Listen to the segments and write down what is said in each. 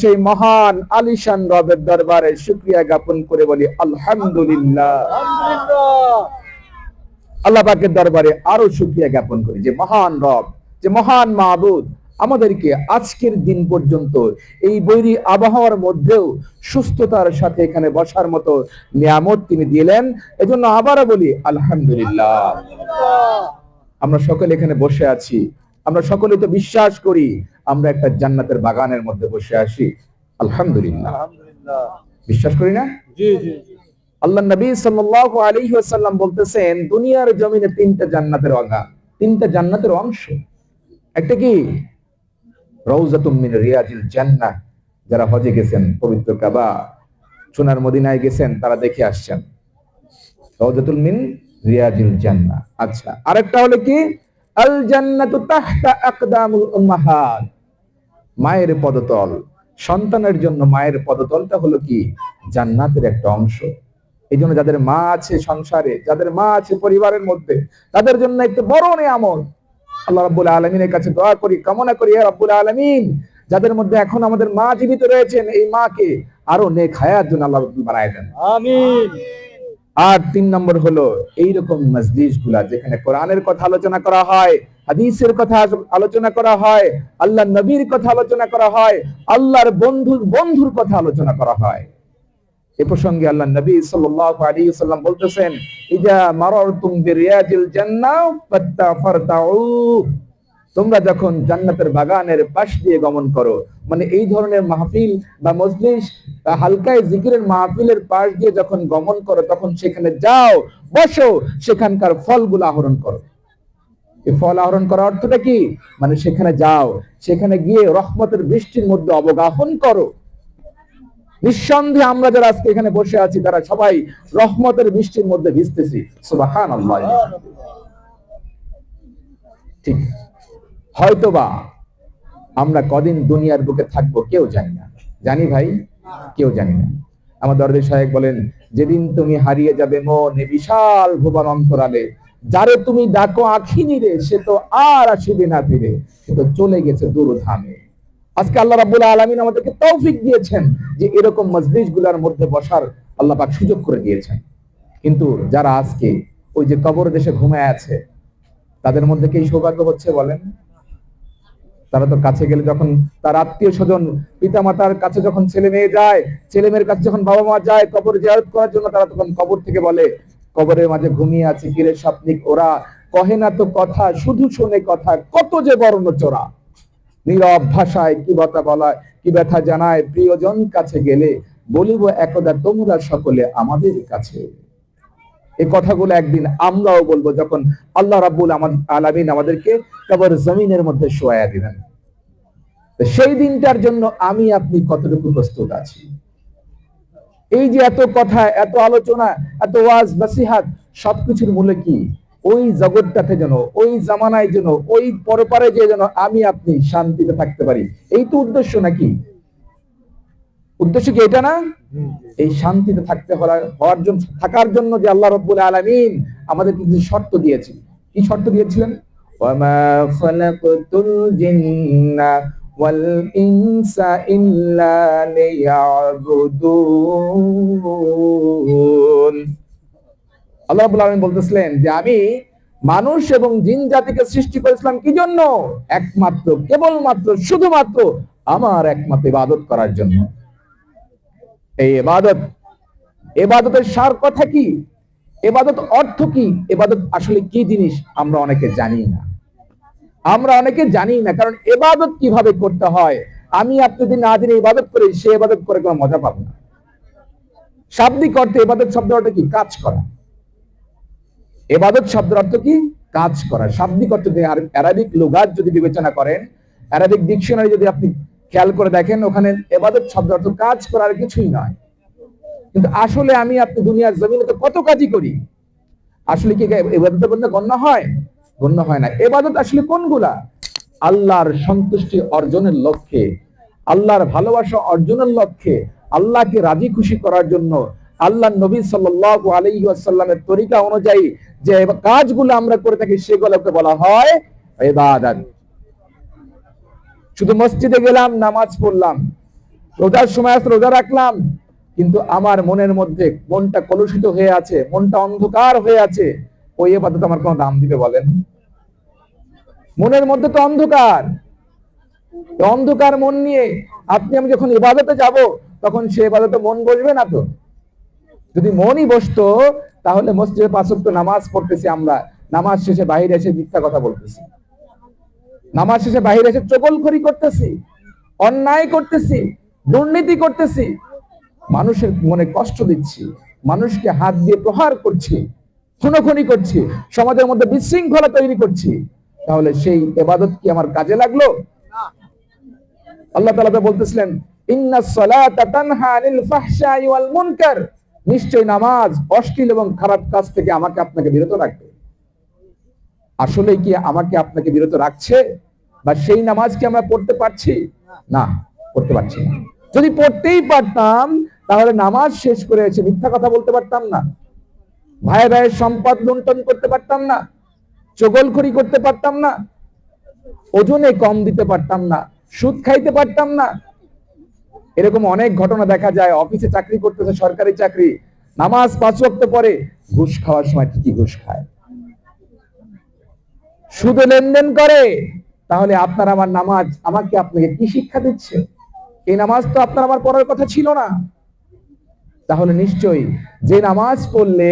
সেই মহান আলিশান রবের দরবারে শুক্রিয়া জ্ঞাপন করে বলি আলহামদুলিল্লাহ। আল্লাহ পাকের দরবারে আরও শুক্রিয়া জ্ঞাপন করি যে মহান রব যে মহান মাহবুদ আমাদেরকে আজকের দিন পর্যন্ত এই বৈরী আবহাওয়ার মধ্যেও সুস্থতার সাথে এখানে বসার মতো নিয়ামত তিনি দিলেন। এজন্য আবারও বলি আলহামদুলিল্লাহ। আমরা সকলে এখানে বসে আছি। আমরা সকলে তো বিশ্বাস করি আমরা একটা জান্নাতের বাগানের মধ্যে বসে আসি আলহামদুলিল্লাহ। বিশ্বাস করি না? জি জি আল্লাহ নবী সাল্লাল্লাহু আলাইহি ওয়াসাল্লাম বলতেছেন দুনিয়ার জমিনে তিনটা জান্নাতের অঙ্গা তিনটা জান্নাতের অংশ। একটা কি? রওজাতুম মিন রিয়াজিল জান্নাহ। যারা হজে গেছেন পবিত্র কাবা সোনার মদিনায় গেছেন তারা দেখে আসছেন। রওজাতুল মিন রিয়াজিল জান্নাহ। আচ্ছা আরেকটা হলো কি? আল জান্নাতু তাহতা আকদামুল উম্মাহাত। মায়ের পদতল। সন্তানের জন্য মায়ের পদতলটা হলো কি? জান্নাতের একটা অংশ। এই জন্য যাদের মা আছে সংসারে, যাদের মা আছে পরিবারের মধ্যে, তাদের জন্য একটু বড় নিয়ামত। আল্লাহ রাব্বুল আলমিনের কাছে দোয়া করি, কামনা করি হে রাব্বুল আলমিন। যাদের মধ্যে এখন আমাদের মা জীবিত রয়েছেন, এই মাকে আরও নেক হায়াত জন্য আল্লাহ বানায় দেন। আমিন। আর তিন নম্বর হলো এইরকম মসজিদগুলা যেখানে কোরআনের কথা আলোচনা করা হয়, হাদিসের কথা আলোচনা করা হয়, আল্লাহ নবীর কথা আলোচনা করা হয়, আল্লাহর বন্ধুর বন্ধুর কথা আলোচনা করা হয়। এ প্রসঙ্গে আল্লাহ নবী সাল্লাল্লাহু আলাইহি ওয়াসাল্লাম বলতেছেন ইজা মারারতুম বিরিয়াজিল জান্নাহ তোমরা যখন জান্নাতের বাগানের পাশ দিয়ে গমন করো মানে এই ধরনের মাহফিল বা মজলিস হালকায় জিকিরের মাহফিলের পাশ দিয়ে যখন গমন করো তখন সেখানে যাও বসো সেখানকার ফলগুলো আহরণ করো। এই ফল আহরণ করার অর্থটা কি? মানে সেখানে যাও সেখানে গিয়ে রহমতের বৃষ্টির মধ্যে অবগাহন করো। নিঃসন্দেহে আমরা যারা আজকে এখানে বসে আছি তারা সবাই রহমতের বৃষ্টির মধ্যে ভিজতেছি। সুবাহান ঠিক। হয়তোবা আমরা কদিন দুনিয়ার বুকে থাকব কেউ জানি না। জানি ভাই? কেউ জানি না। আমার দরদি সাহেব বলেন, যেদিন তুমি হারিয়ে যাবে মনে বিশাল ভুবন অন্তরালে, যারে তুমি ডাকো আখিনি রে, সে তো আর আসিবে না ফিরে, সে তো চলে গেছে দূরধামে আজকে আল্লাহ রাব্বুল আলামিন আমাদেরকে তৌফিক দিয়েছেন যে এরকম মজলিসগুলার মধ্যে বসার আল্লাহ পাক সুযোগ করে দিয়েছেন। কিন্তু যারা আজকে ওই যে কবর দেশে ঘুমায় আছে, তাদের মধ্যে কি সৌভাগ্য হচ্ছে বলেন? তারা তো কাছে গেলে যখন তার আত্মীয় স্বজন পিতা মাতার কাছে যখন ছেলে মেয়ে যায়, ছেলে মেয়ের কাছে যখন বাবা মা যায় কবর জিয়ারত করার জন্য, তারা তখন কবর থেকে বলে, কবরের মাঝে ঘুমিয়ে আছে কিরে স্বপ্নিক ওরা? কহে না তো কথা, শুধু শোনে কথা, কত যে বর্ণ চোরা। নীরব ভাষায় কি কথা বলায়, কি ব্যথা জানায়, প্রিয়জন কাছে গেলে বলিব একদা তোমরা সকলে আমাদের কাছে। এই কথাগুলো একদিন আমরাও বলব যখন আল্লাহ রাব্বুল আলামিন আমাদেরকে কবর জমিনের মধ্যে শোয়া দিবেন। সেই দিনটার জন্য আমি আপনি কতটুকু প্রস্তুত আছি? এই যে এত কথা, এত আলোচনা, এত ওয়াজ বাসিহাত সবকিছুর মূলে কি? ওই জগৎটাতে যেন, ওই জামানায় যেন, ওই পরপারে যে যেন আমি আপনি শান্তিতে থাকতে পারি, এই তো উদ্দেশ্য নাকি? উদ্দেশ্য কি এটা না? এই শান্তিতে থাকতে হওয়ার হওয়ার জন্য থাকার জন্য যে আল্লাহ রব্বুল আলামিন আমাদের কিছু শর্ত দিয়েছেন। কি শর্ত দিয়েছিলেন? আল্লাহ বলতেছিলেন যে আমি মানুষ এবং জিন জাতিকে সৃষ্টি করেছিলাম কি জন্য একমাত্র কেবলমাত্র শুধুমাত্র আমার একমাত্র ইবাদত করার জন্য। এই এবাদত, এবাদতের সার কথা কি? এবাদত অর্থ কি? এবাদত আসলে কি জিনিস আমরা অনেকে জানি না। আমরা অনেকে জানি না, কারণ এবাদত কীভাবে করতে হয়? আমি আপনি যদি না দিনে ইবাদত করি, সে এবাদত করে কোনো মজা পাবো না। শাব্দিক অর্থে এবাদত শব্দ অর্থ কি? কাজ করা। এবাদত শব্দের অর্থ কি? কাজ করা। শাব্দিক অর্থ দিয়ে আর অ্যারাবিক লুগাত যদি বিবেচনা করেন অ্যারাবিক ডিকশনারি যদি আপনি খেয়াল করে দেখেন, ওখানে এবাদত শব্দ অর্থ কাজ করার কিছুই নয়। কিন্তু আসলে আমি আপনি দুনিয়ার জমিনে তো কত কাজই করি? আসলে কি এবাদতের মধ্যে গণ্য হয়? গণ্য হয় না। এবাদত আসলে কোনগুলা? আল্লাহর সন্তুষ্টি অর্জনের লক্ষ্যে, আল্লাহর ভালোবাসা অর্জনের লক্ষ্যে, আল্লাহকে রাজি খুশি করার জন্য আল্লাহ নবী সাল্লাল্লাহু আলাইহি ওয়াসাল্লামের তরিকা অনুযায়ী যে কাজগুলো আমরা করে থাকি, সেগুলোকে বলা হয় ইবাদত। শুধু মসজিদে গেলাম, নামাজ পড়লাম। রোজার সময় আসলে রোজা রাখলাম, কিন্তু আমার মনের মধ্যে মনটা কলুষিত হয়ে আছে, মনটা অন্ধকার হয়ে আছে। ওই এবাদত আমার কোনো দাম দিবে বলেন। মনের মধ্যে তো অন্ধকার। অন্ধকার মন নিয়ে আপনি, আমি যখন ইবাদতে যাব, তখন সে ইবাদতে মন বসবে না তো? যদি মনই বসতো, তাহলে মসজিদে পাঁচক্ত নামাজ পড়তেছি আমরা। নামাজ শেষে বাইরে এসে মিথ্যা কথা বলতেছি। নামাজ শেষে বাইরে এসে চগলখড়ি করতেছি, অন্যায় করতেছি, দুর্নীতি করতেছি। মানুষের মনে কষ্ট দিচ্ছি, মানুষকে হাত দিয়ে প্রহার করছি, খুনোখুনি করছি, সমাজের মধ্যে বিশৃঙ্খলা তৈরি করছি। তাহলে সেই এবাদত কি আমার কাজে লাগল? আল্লাহ তাআলা তো বলতেছিলেন মুনকার। নিশ্চয় নামাজ অশ্লীল এবং খারাপ কাজ থেকে আমাকে আপনাকে বিরত রাখবে। আসলে কি আমাকে আপনাকে বিরত রাখছে? বা সেই নামাজ কি আমরা পড়তে পারছি? না, পড়তে পারছি না। যদি পড়তেই পারতাম, তাহলে নামাজ শেষ করে এসে মিথ্যা কথা বলতে পারতাম না। ভাই ভাইয়ের সম্পদ লুণ্ঠন করতে পারতাম না। চগলখড়ি করতে পারতাম না। ওজনে কম দিতে পারতাম না। সুদ খাইতে পারতাম না। এরকম অনেক ঘটনা দেখা যায়। অফিসে চাকরি করতেছে, সরকারি চাকরি। নামাজ পাঁচ পরে ঘুষ খাওয়ার সময় ঠিকই ঘুষ খায়। সুদে লেনদেন করে, তাহলে আপনার আমার নামাজ আমাকে আপনাকে কি শিক্ষা দিচ্ছে? এই নামাজ তো আপনার আমার পড়ার কথা ছিল না। তাহলে নিশ্চয়ই যে নামাজ পড়লে,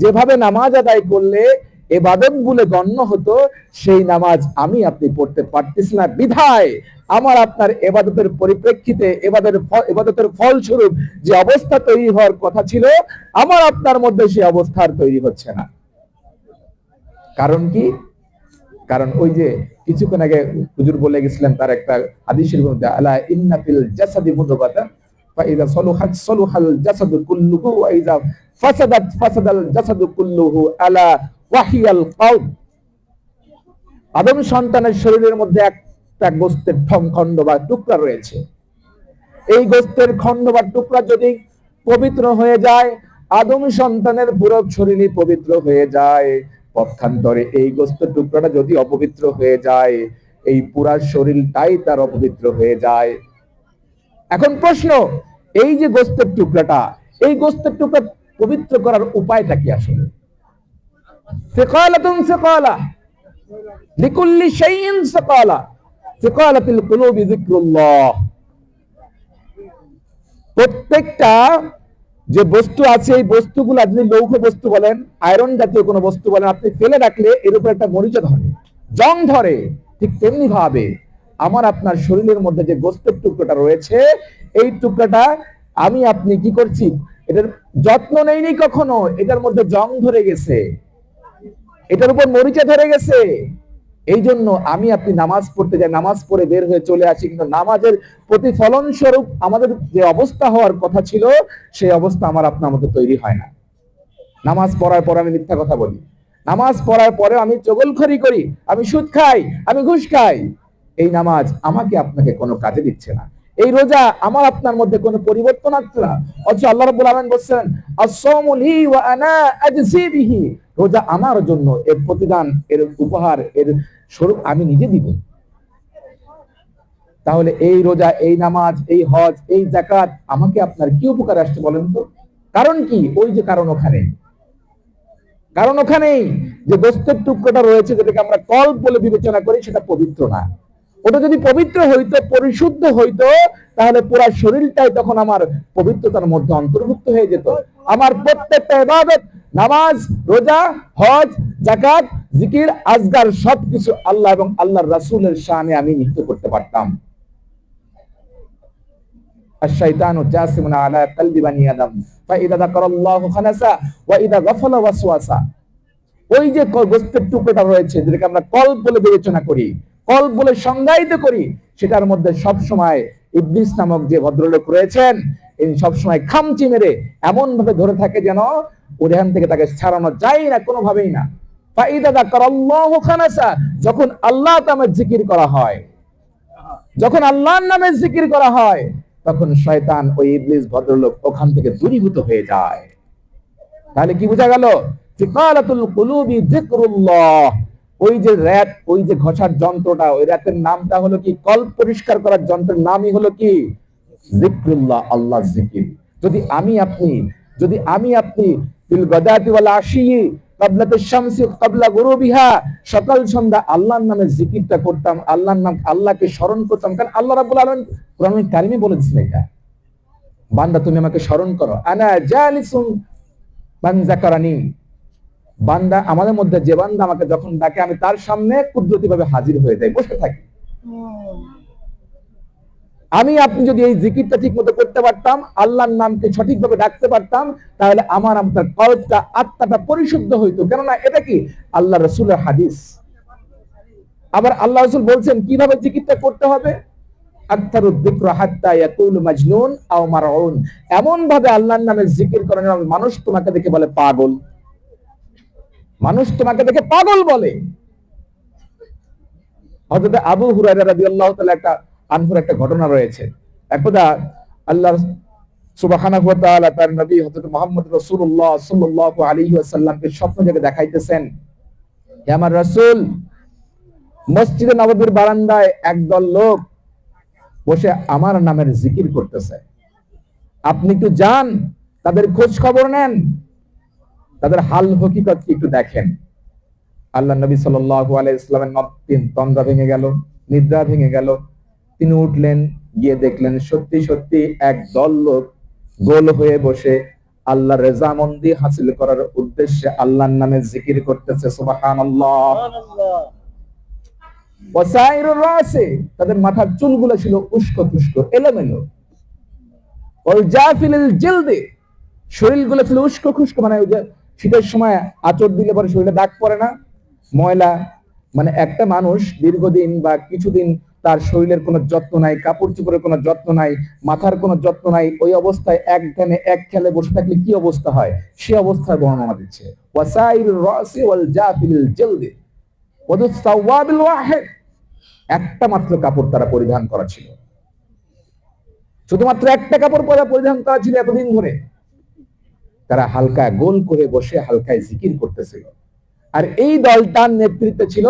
যেভাবে নামাজ আদায় করলে এবাদত বলে গণ্য হতো, সেই নামাজ আমি আপনি পড়তে পারতেছি না। বিধায় আমার আপনার এবাদতের পরিপ্রেক্ষিতে এবাদের এবাদতের ফলস্বরূপ যে অবস্থা তৈরি হওয়ার কথা ছিল, আমার আপনার মধ্যে সেই অবস্থার তৈরি হচ্ছে না। কারণ কি? কারণ ওই যে কিছুক্ষণ আগে হুজুর বলে গেছিলেন তার একটা হাদিসের মধ্যে, আলা ইন্না ফিল জাসাদি মুদগাতা সলুহাত সলুহাল জাসাদু কুল্লুহু ওয়া ইযা ফাসাদাত ফাসাদাল জাসাদু কুল্লুহু আলা ওয়াহিয়াল কওম আদম সন্তানের শরীরের মধ্যে একটা গোস্তের ঠং, খণ্ড বা টুকরা রয়েছে। এই গোস্তের খণ্ড বা টুকরা যদি পবিত্র হয়ে যায়, আদম সন্তানের পুরো শরীরই পবিত্র হয়ে যায়। পক্ষান্তরে এই গোস্তের টুকরাটা যদি অপবিত্র হয়ে যায়, এই পুরা শরীরটাই তার অপবিত্র হয়ে যায়। এখন প্রশ্ন, এই যে গোস্তের টুকরাটা, এই গোস্তের টুকরা পবিত্র করার উপায়টা কি আসলে? প্রত্যেকটা যে বস্তু আছে, এই বস্তুগুলো আপনি লৌহ বস্তু বলেন আয়রন জাতীয় কোনো বস্তু বলেন, আপনি ফেলে রাখলে এর উপর একটা মরিচা ধরে, জং ধরে, ঠিক তেমনি ভাবে আমার আপনার শরীরের মধ্যে যে গোস্তের টুকরোটা রয়েছে, এই টুকরাটা আমি আপনি কি করছি, এটার যত্ন নেইনি কখনো, এটার মধ্যে জং ধরে গেছে, এটার উপর মরিচা ধরে গেছে এই জন্য আমি আপনি নামাজ পড়তে যাই, নামাজ পড়ে বের হয়ে চলে আসি, কিন্তু নামাজের প্রতিফলন স্বরূপ আমাদের যে অবস্থা হওয়ার কথা ছিল, সেই অবস্থা আমার আপনার মধ্যে তৈরি হয় না। নামাজ পড়ার পর আমি মিথ্যা কথা বলি। নামাজ পড়ার পরে আমি চগলখড়ি করি, আমি সুদ খাই, আমি ঘুষ খাই। এই নামাজ আমাকে আপনাকে কোনো কাজে দিচ্ছে না। এই রোজা আমার আপনার মধ্যে কোনো পরিবর্তন আসছে না। অথচ আল্লাহ রাব্বুল আলামিন বলছেন, আস-সাওমু লি ওয়া আনা বিহি। রোজা আমার জন্য, এর প্রতিদান, এর উপহার, এর স্বরূপ আমি নিজে দিব। তাহলে এই রোজা, এই নামাজ, এই হজ, এই জাকাত আমাকে আপনার কি উপকার আসছে বলেন তো? কারণ কি? ওই যে কারণ ওখানে। কারণ ওখানেই যে গোস্তের টুকরোটা রয়েছে, যেটাকে আমরা কল্প বলে বিবেচনা করি, সেটা পবিত্র না। ওটা যদি পবিত্র হইতো, পরিশুদ্ধ হইতো, তাহলে পুরো শরীরটাই তখন আমার পবিত্রতার মধ্যে অন্তর্ভুক্ত হয়ে যেত। আমার প্রত্যেকটা ইবাদত নামাজ রোজা হজ জাকাত জিকির আজগার সবকিছু আল্লাহ এবং আল্লাহর রাসূলের শানে আমি নিহিত করতে পারতাম الشيطان جاسم على قلب بني آدم فإذا ذكر الله خنسا وإذا غفل وسوسا ওই যে ক- গোস্তের টুকরোটা রয়েছে যেটাকে আমরা কল্প বলে বিবেচনা করি কল্প বলে সংজ্ঞায়িত করি সেটার মধ্যে সব সময় ইবলিস নামক যে ভদ্রলোক রয়েছেন ইনি সব সময় খামচি মেরে এমন ভাবে ধরে থাকে যেন ওখান থেকে তাকে ছাড়ানো যায় না কোনোভাবেই না। যখন আল্লাহ নামের জিকির করা হয়, যখন আল্লাহর নামে জিকির করা হয়, তখন শয়তান ওই ইবলিস ভদ্রলোক ওখান থেকে দূরীভূত হয়ে যায়। তাহলে কি বোঝা গেল? ওই যে র‍্যাট ওই যে ঘষার যন্ত্রটা, ওই র‍্যাটের নামটা হলো কি? কল পরিষ্কার করার যন্ত্রের নামই হলো কি? জিক্রুল্লাহ আল্লাহ জিকির। যদি আমি আপনি, যদি আমি আপনি সকাল সন্ধ্যা আল্লাহর নামে জিকিরটা করতাম, আল্লাহর নাম, আল্লাহকে স্মরণ করতাম, কারণ আল্লাহ রাব্বুল আলামিন কোরআনুল কারিমে এটা। বান্দা, তুমি আমাকে স্মরণ করো। আনা বান্দা, আমাদের মধ্যে যে বান্দা আমাকে যখন ডাকে, আমি তার সামনে কুদরতি ভাবে হাজির হয়ে যাই, বসে থাকি। আমি আপনি যদি এই জিকিরটা ঠিক মতো করতে পারতাম, আল্লাহর নামকে সঠিকভাবে ডাকতে পারতাম, তাহলে আমার আপনার কল্পটা আত্মাটা পরিশুদ্ধ হইতো। কেননা এটা কি? আল্লাহ রসুলের হাদিস। আবার আল্লাহ রসুল বলছেন, কীভাবে জিকিরটা করতে হবে? আল্লাহর জিকির মানুষ তোমাকে দেখে বলে পাগল। মানুষ তোমাকে দেখে পাগল বলে। আবু তাআলা একটা আনহুর একটা ঘটনা রয়েছে। একদা আল্লাহ তাআলা তার নবী হযরত মুহাম্মদ রাসূলুল্লাহ সাল্লাল্লাহু আলাইহি ওয়াসাল্লামকে স্বপ্ন দেখাইতেছেন, হে আমার রাসূল, মসজিদে নববীর বারান্দায় একদল লোক বসে আমার নামের জিকির করতেছে। আপনি একটু যান, তাদের খোঁজ খবর নেন, তাদের হাল হকিকত একটু দেখেন। আল্লাহ নবী সাল্লাল্লাহু আলাইহি ইসলামের তন্দ্রা ভেঙে গেল, নিদ্রা ভেঙে গেল তিনি উঠলেন, গিয়ে দেখলেন সত্যি সত্যি এক দল লোক গোল হয়ে বসে আল্লাহ রেজামন্দি হাসিল করার উদ্দেশ্যে আল্লাহর নামে জিকির করতেছে রাসে, তাদের মাথার চুলগুলো ছিল উস্কো তুস্কো, এলোমেলো। জিলদি, শরীরগুলো ছিল উস্কো খুস্কো মানে ওই যে শীতের সময় আচর দিলে পরে শরীরে দাগ পড়ে না। ময়লা মানে একটা মানুষ দীর্ঘদিন বা কিছুদিন তার শরীরের কোনো যত্ন নাই, কাপড় চোপড়ের কোনো যত্ন নাই, মাথার কোনো যত্ন নাই, ওই অবস্থায় এক ধ্যানে, এক খেলে বসে থাকলে কি অবস্থা হয়? সে অবস্থার বর্ণনা দিচ্ছে। একটা মাত্র কাপড় তারা পরিধান করা ছিল। শুধুমাত্র একটা কাপড় পরা পরিধান করা ছিল এতদিন ধরে। তারা হালকা গোল করে বসে হালকায় জিকির করতেছিল। আর এই দলটার নেতৃত্বে ছিল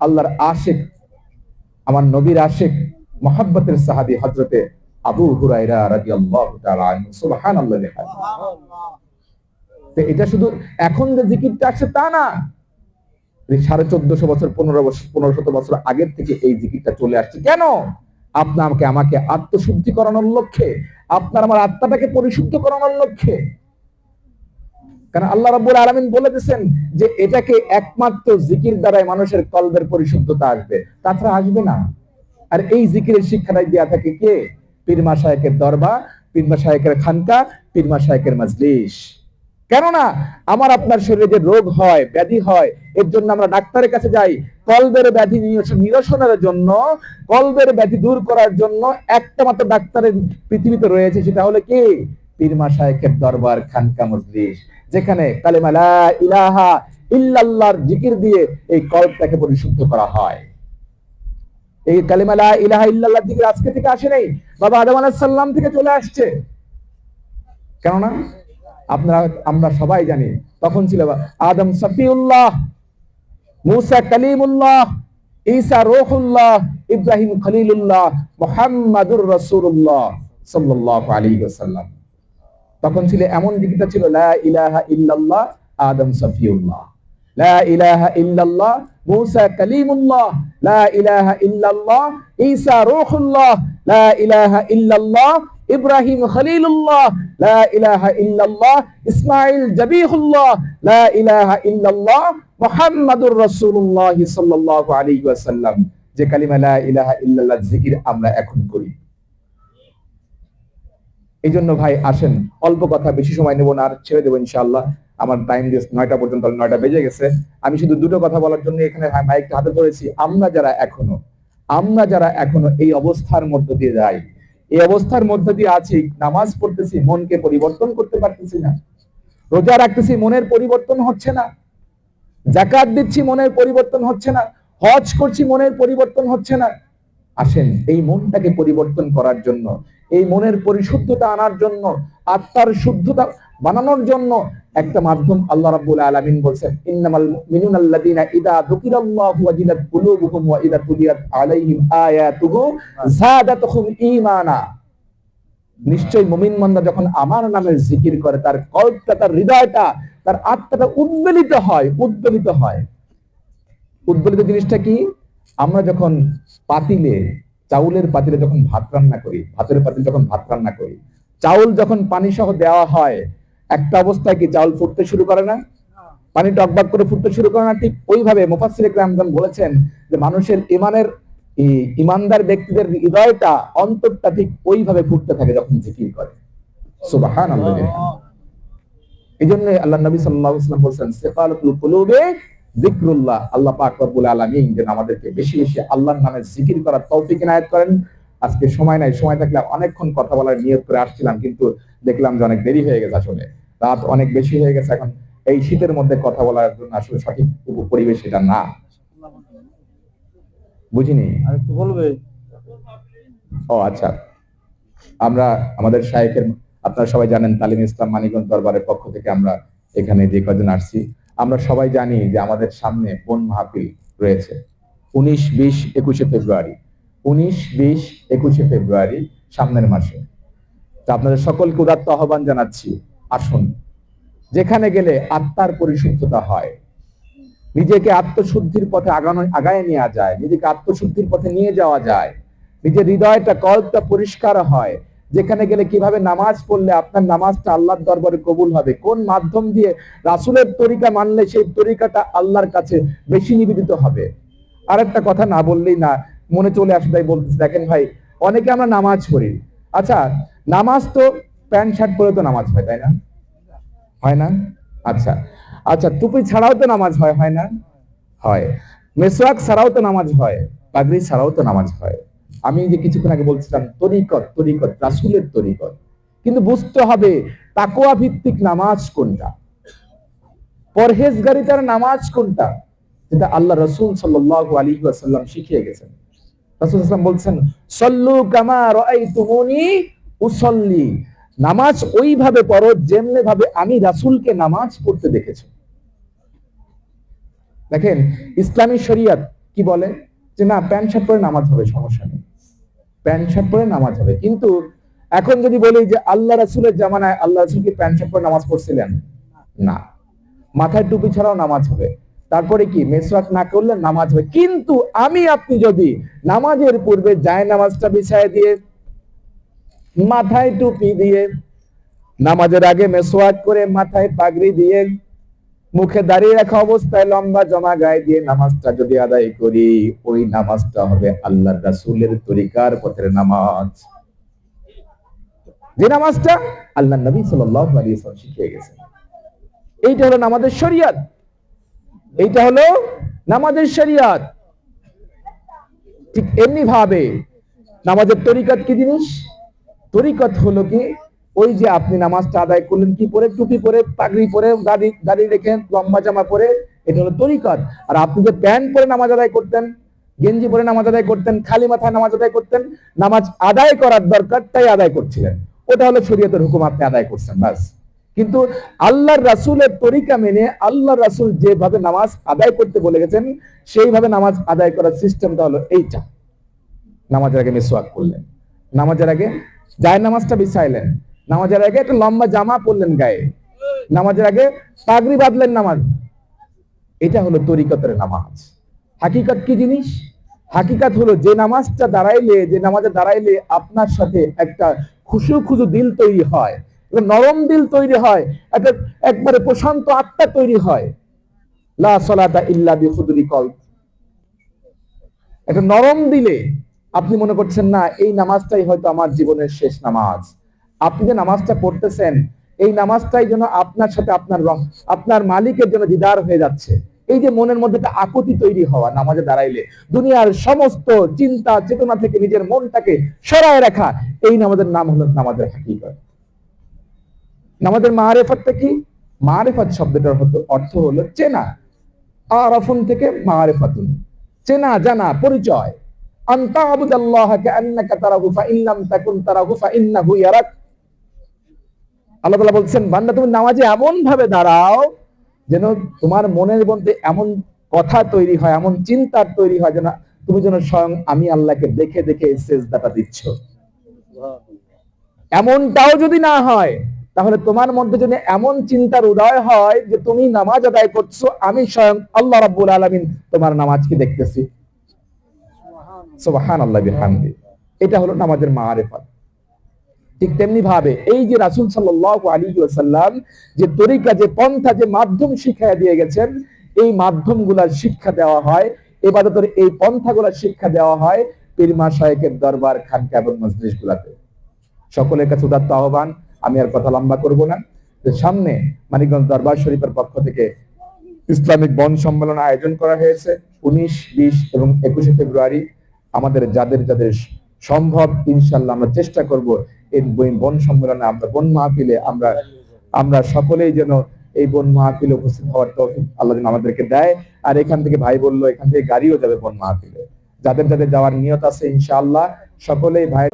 আল্লাহর আশেক আমার নবীর আশেক মোহাব্বতের সাহাবি হজরতে আবু এটা শুধু এখন যে জিকিরটা আসছে তা না। সাড়ে চোদ্দশো বছর, পনেরো বছর, পনেরো শত বছর আগের থেকে এই জিকিরটা চলে আসছে কেন? আপনাকে আমাকে আত্মশুদ্ধি করানোর লক্ষ্যে, আপনার আমার আত্মাটাকে পরিশুদ্ধ করানোর লক্ষ্যে কারণ আল্লাহ রাব্বুল আলামিন বলে দিয়েছেন যে এটাকে একমাত্র জিকির দ্বারাই মানুষের কলবের পরিশুদ্ধতা আসবে। তাছাড়া আসবে না। আর এই জিকিরের শিক্ষাটাই দেয়া থাকে কে? পীরমা শাহেকের দরবার পীরমা শাহেকের খানকা পীরমা শাহেকের মাজলিস। কেননা আমার আপনার শরীরে যে রোগ হয়, ব্যাধি হয়, এর জন্য আমরা ডাক্তারের কাছে যাই। কলবের ব্যাধি নিরসনের জন্য, কলবের ব্যাধি দূর করার জন্য একটা মাত্র ডাক্তারের পৃথিবীতে রয়েছে, সেটা হলো কি? পীরমা শাহেকের দরবার খানকা মজলিস। যেখানে ইলাহা ইল্লাল্লাহর জিকির দিয়ে এই কল্পটাকে পরিশুদ্ধ করা হয়। এই কালেমা লা ইলাহা ইল্লাল্লাহর জিকির আজকে থেকে আসে নাই, বাবা আদম আলাইহিস সালাম থেকে চলে আসছে। কেননা আপনারা, আমরা সবাই জানি, তখন ছিল আদম সফিউল্লাহ, মুসা কালিমুল্লাহ, ঈসা রূহুল্লাহ, ইব্রাহিম খলিলুল্লাহ, মুহাম্মাদুর রাসূলুল্লাহ সাল্লাল্লাহু আলাইহি ওয়াসাল্লাম। তখন ছিল এমন দিকটা ছিল, লা ইলাহা ইল্লাল্লাহ আদম সফিউল্লাহ। লা ইলাহা ইল্লাল্লাহ মুসা কালিমুল্লাহ। লা ইলাহা ইল্লাল্লাহ ঈসা রূহুল্লাহ। লা ইলাহা ইল্লাল্লাহ ইব্রাহিম খলিলুল্লাহ। লা ইলাহা ইল্লাল্লাহ ইসমাঈল জবিহুল্লাহ। লা ইলাহা ইল্লাল্লাহ মুহাম্মাদুর রাসূলুল্লাহ সাল্লাল্লাহু আলাইহি ওয়াসাল্লাম। যে কালিমা লা ইলাহা ইল্লাল্লাহ জিকির আমরা এখন করি। এই জন্য ভাই, আসেন। অল্প কথা, বেশি সময় নেব না, আর ছেড়ে দেবো ইনশাআল্লাহ। আমার টাইম দিয়ে নয়টা পর্যন্ত নয়টা বেজে গেছে। আমি শুধু দুটো কথা বলার জন্য এখানে মাইকটা হাতে ধরেছি। আমরা যারা এখনও, আমরা যারা এখনও এই অবস্থার মধ্য দিয়ে যাই, এই অবস্থার মধ্য দিয়ে আছি, নামাজ পড়তেছি, মনকে পরিবর্তন করতে পারতেছি না। রোজা রাখতেছি, মনের পরিবর্তন হচ্ছে না। জাকাত দিচ্ছি, মনের পরিবর্তন হচ্ছে না। হজ করছি, মনের পরিবর্তন হচ্ছে না। আসেন। এই মনটাকে পরিবর্তন করার জন্য, এই মনের পরিশুদ্ধতা আনার জন্য, আত্মার শুদ্ধতা বানানোর জন্য একটা মাধ্যম আল্লাহ রাব্বুল আলামিন বলেন ইন্নামাল মুমিনুনা আল্লাযীনা ইযা যুকিরাল্লাহু ওয়াজিলাত কুলুবুহুম ওয়া ইযা তুলিয়াত আলাইহিম আয়াতুহু যাদাতুহুম ঈমানা। নিশ্চয়ই মুমিন বান্দা যখন আমার নামের জিকির করে, তার কল্পটা, তার হৃদয়টা, তার আত্মাটা উদ্বেলিত হয় উদ্বেলিত হয়। উদ্বেলিত জিনিসটা কি? আমরা যখন পাতিলে চাউলের পাতিলে যখন ভাত রান্না করি ভাতের পাতিলে যখন ভাত রান্না করি চাউল যখন পানি সহ দেওয়া হয় একটা অবস্থায় কি চাউল ফুটতে শুরু করে না? পানি টকবাক করে ফুটতে শুরু করে না? ঠিক ওইভাবে মুফাসসির ইকরামগণ বলেছেন যে মানুষের ইমানের ইমানদার ব্যক্তিদের হৃদয়টা অন্তরটা ঠিক ওইভাবে ফুটতে থাকে যখন জিকির করে। সুবহানাল্লাহ। এই জন্য আল্লাহ নবী সাল্লাল্লাহু আলাইহি ওয়াসাল্লাম বলেছেন কুলুবে যিকরুল্লাহ আল্লাহ পাক রব্বুল আলামিন যেন আমাদেরকে বেশি বেশি আল্লাহর নামে জিকির করার তৌফিক ইনায়াত করেন। আজকে সময় নাই সময় থাকলে অনেকক্ষণ কথা বলার নিয়ত করে আসছিলাম কিন্তু দেখলাম যে অনেক দেরি হয়ে গেছে আসলে। রাত অনেক বেশি হয়ে গেছে এখন এই শীতের মধ্যে কথা বলার জন্য আসলে সঠিক পরিবেশ এটা না। বুঝিনি? আর একটু বলবে? ও আচ্ছা। আমরা আমাদের শায়েখের আপনারা সবাই জানেন তালিম ইসলাম মানিকগঞ্জ দরবারের পক্ষ থেকে আমরা এখানে যে কজন আসছি আমরা সবাই জানি যে আমাদের সামনে বন মাহফিল রয়েছে। উনিশ, বিশ, একুশে ফেব্রুয়ারি। উনিশ, বিশ, একুশে ফেব্রুয়ারি সামনের মাসে। তা আপনাদের সকলকে উদাত্ত আহ্বান জানাচ্ছি, আসুন। যেখানে গেলে আত্মার পরিশুদ্ধতা হয়। নিজেকে আত্মশুদ্ধির পথে আগানো, আগায় নেওয়া যায়। নিজেকে আত্মশুদ্ধির পথে নিয়ে যাওয়া যায়। নিজের হৃদয়টা কল্পটা পরিষ্কার হয়। যেখানে গেলে কীভাবে নামাজ পড়লে আপনার নামাজটা আল্লাহর দরবারে কবুল হবে? কোন মাধ্যম দিয়ে রাসুলের তরিকা মানলে সেই তরিকাটা আল্লাহর কাছে বেশি নিবেদিত হবে? আরেকটা কথা না বললেই না, মনে চলে আসে তাই বলতেছি। দেখেন ভাই, অনেকে আমরা নামাজ পড়ি। আচ্ছা নামাজ তো প্যান্ট, শার্ট পরে তো নামাজ হয়, তাই না? হয় না? আচ্ছা আচ্ছা টুপি ছাড়াও তো নামাজ হয় হয় না? হয়। মেসওয়াক ছাড়াও তো নামাজ হয়, পাগড়ি ছাড়াও তো নামাজ হয়। আমি যে কিছুক্ষণ আগে বলছিলাম, তরিকত তরিকত, রাসূলের তরিকত। কিন্তু বুঝতে হবে তাকওয়া ভিত্তিক নামাজ কোনটা? পরহেজগারিতার নামাজ কোনটা? যেটা আল্লাহ রসুল সাল্লাল্লাহু আলাইহি ওয়াসাল্লাম শিখিয়ে গেছেন। রাসূল বলছেন, সল্লু রাআইতুমুনি উসাল্লি। নামাজ ওইভাবে পড়ো যেমনে ভাবে আমি রাসূলকে নামাজ পড়তে দেখেছি। দেখেন, ইসলামী শরিয়ত কি বলে? যে না প্যান্ট শার্ট পরে নামাজ হবে, সমস্যা নেই। প্যান্ট শার্ট পরে নামাজ হবে। কিন্তু এখন যদি বলি যে আল্লাহ রাসূলের জামানায় আল্লাহ রাসূল কি প্যান্ট শার্ট পরে নামাজ পড়ছিলেন? না। মাথায় টুপি ছাড়াও নামাজ হবে। তারপরে কি? মেসওয়াক না করলে নামাজ হবে। কিন্তু আমি, আপনি যদি নামাজের পূর্বে যায় নামাজটা বিছায় দিয়ে মাথায় টুপি দিয়ে নামাজের আগে মেসওয়াক করে মাথায় পাগড়ি দিয়ে মুখে দাঁড়িয়ে রাখা অবস্থায় লম্বা জমা গায়ে দিয়ে নামাজটা যদি আদায় করি, ওই নামাজটা হবে আল্লাহর রাসূলের তরিকার পথের নামাজ। যে নামাজটা আল্লাহ নবী ওয়াসাল্লাম শিখিয়ে গেছেন। এইটা হলো নামাজের শরিয়ত। এইটা হলো নামাজের শরিয়ত। ঠিক এমনি ভাবে নামাজের তরিকত কি জিনিস? তরিকত হলো কি ওই যে আপনি নামাজটা আদায় করলেন, কি পরে? টুপি পরে, পাগড়ি পরে, দাড়ি দাড়ি রেখে লম্বা জামা পরে, এটা হলো তরিকত আর আপনি যে প্যান্ট পরে নামাজ আদায় করতেন, গেঞ্জি পরে নামাজ আদায় করতেন, খালি মাথায় নামাজ আদায় করতেন, নামাজ আদায় করার দরকার তাই আদায় করছিলেন। ওটা হলো শরীয়তের হুকুম, আপনি আদায় করছেন, বাস। কিন্তু আল্লাহর রাসূলের তরিকা মেনে আল্লাহর রাসূল যেভাবে নামাজ আদায় করতে বলে গেছেন, সেইভাবে নামাজ আদায় করার সিস্টেমটা হলো এইটা। নামাজের আগে মিসওয়াক করলেন। নামাজের আগে যায় নামাজটা বিছাইলেন। নামাজের আগে একটা লম্বা জামা পরলেন গায়ে। নামাজের আগে পাগড়ি বাঁধলেন নামাজ। এটা হলো তরিকতের নামাজ। হাকিকত কি জিনিস? হাকিকত হলো যে নামাজটা দাঁড়াইলে, যে নামাজে দাঁড়াইলে আপনার সাথে একটা খুশু খুশু দিল তৈরি হয় নরম দিল তৈরি হয়, একটা একবারে প্রশান্ত আত্মা তৈরি হয়। লা ইল্লা একটা নরম দিলে আপনি মনে করছেন, না, এই নামাজটাই হয়তো আমার জীবনের শেষ নামাজ। আপনি যে নামাজটা পড়তেছেন, এই নামাজটাই যেন আপনার সাথে আপনার আপনার মালিকের জন্য দিদার হয়ে যাচ্ছে। এই যে মনের মধ্যে একটা আকুতি তৈরি হওয়া নামাজে দাঁড়াইলে, দুনিয়ার সমস্ত চিন্তা, চেতনা থেকে নিজের মনটাকে সরায় রাখা, এই নামাজের নাম হলো নামাজের হাকিকত। নামাজের মারেফতটা কি? মারেফত শব্দটার হতো- অর্থ হলো চেনা। আরাফুন থেকে মারেফাতুন। চেনা, জানা, পরিচয়। আন্তা আবুদাল্লাহ লাম তাকুন তারাহু ফাইন্নাহু ইয়ারাক। আল্লাহ তাআলা বলছেন, বান্দা, তুমি নামাজে এমন ভাবে দাঁড়াও যেন তোমার মনের মধ্যে এমন কথা তৈরি হয়, এমন চিন্তার তৈরি হয় যেন তুমি যেন স্বয়ং আমি আল্লাহকে দেখে দেখে সেজদাটা দিচ্ছ। এমনটাও যদি না হয়, তাহলে তোমার মধ্যে যদি এমন চিন্তার উদয় হয় যে তুমি নামাজ আদায় করছ, আমি স্বয়ং আল্লাহ রাব্বুল আলামিন তোমার নামাজকে দেখতেছি। সুবহানাল্লাহ, বিহামদি। এটা হলো নামাজের মাআরিফাত ঠিক তেমনি ভাবে। এই যে রাসূল সাল্লাল্লাহু আলাইহি ওয়াসাল্লাম যে তরিকা, যে পন্থা, যে মাধ্যম শিক্ষা দিয়ে গেছেন, এই মাধ্যমগুলার শিক্ষা দেওয়া হয় ইবাদতের এই পন্থাগুলার শিক্ষা দেওয়া হয় পীর মাশায়েখের দরবার, খানকা এবং মজলিসগুলাতে। সকলের কাছে উদাত্ত আহ্বান, আমি আর কথা লম্বা করব না। সামনে মানিকগঞ্জ দরবার শরীফের পক্ষ থেকে ইসলামিক বন সম্মেলন আয়োজন করা হয়েছে, উনিশ, বিশ এবং একুশে ফেব্রুয়ারি। আমাদের যাদের যাদের সম্ভব, ইনশাল্লাহ আমরা চেষ্টা করব এই বন সম্মেলনে আমরা বন মাহফিলে আমরা আমরা সকলেই যেন এই বন মাহফিলে উপস্থিত হওয়ার তৌফিক আল্লাহ যেন আমাদেরকে দেয়। আর এখান থেকে ভাই বলল, এখান থেকে গাড়িও যাবে বন মাহফিলে। যাদের যাদের যাওয়ার নিয়ত আছে, ইনশাআল্লাহ সকলেই ভাই